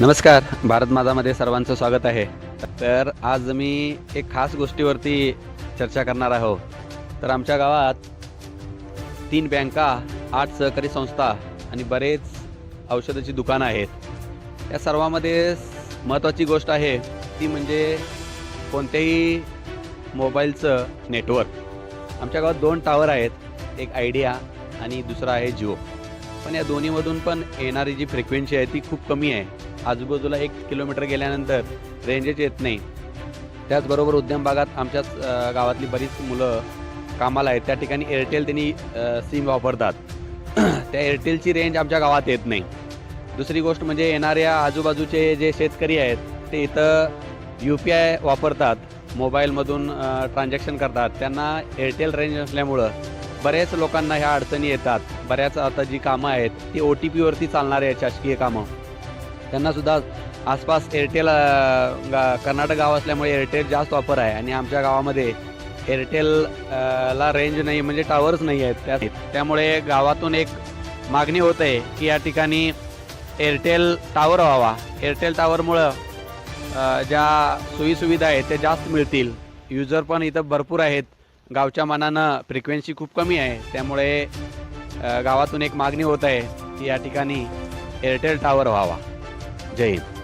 नमस्कार भारत माझामध्ये सर्वांचं स्वागत आहे. तर आज मी एक खास गोष्टीवरती चर्चा करणार आहोत. तर आमच्या गावात तीन बँका आठ सहकारी संस्था आणि बरेच औषधाची दुकानं आहेत. या सर्वामध्ये महत्त्वाची गोष्ट आहे ती म्हणजे कोणत्याही मोबाईलचं नेटवर्क. आमच्या गावात दोन टावर आहेत एक आयडिया आणि दुसरा आहे जिओ. पण या दोन्हीमधून पण येणारी जी फ्रिक्वेन्सी आहे ती खूप कमी आहे. आजूबाजूला एक किलोमीटर गेल्यानंतर रेंजेस येत नाही. त्याचबरोबर उद्यम भागात आमच्याच गावातली बरीच मुलं कामाला आहेत. त्या ठिकाणी एअरटेल त्यांनी सिम वापरतात. त्या एअरटेलची रेंज आमच्या गावात येत नाही. दुसरी गोष्ट म्हणजे येणाऱ्या आजूबाजूचे जे शेतकरी आहेत ते इथं यू पी आय वापरतात. मोबाईलमधून ट्रान्झॅक्शन करतात. त्यांना एअरटेल रेंज नसल्यामुळं बऱ्याच लोकांना ह्या अडचणी येतात. बऱ्याच आता जी कामं आहेत ती ओ टी पीवरती चालणारे आहेत शासकीय कामं. त्यांनासुद्धा आसपास एअरटेल गा- कर्नाटक गाव असल्यामुळे एअरटेल जास्त वापर आहे. आणि आमच्या गावामध्ये एअरटेल ला रेंज नाही म्हणजे टावर्स नाही आहेत. त्या त्यामुळे गावातून एक मागणी होत आहे की या ठिकाणी एअरटेल टावर व्हावा. एअरटेल टावरमुळं ज्या सोयीसुविधा आहेत त्या जास्त मिळतील. युजर पण इथं भरपूर आहेत. गावच्या मानानं फ्रिक्वेन्सी खूप कमी आहे. त्यामुळे गावातून एक मागणी होत आहे की या ठिकाणी एअरटेल टावर व्हावा. जय हिंद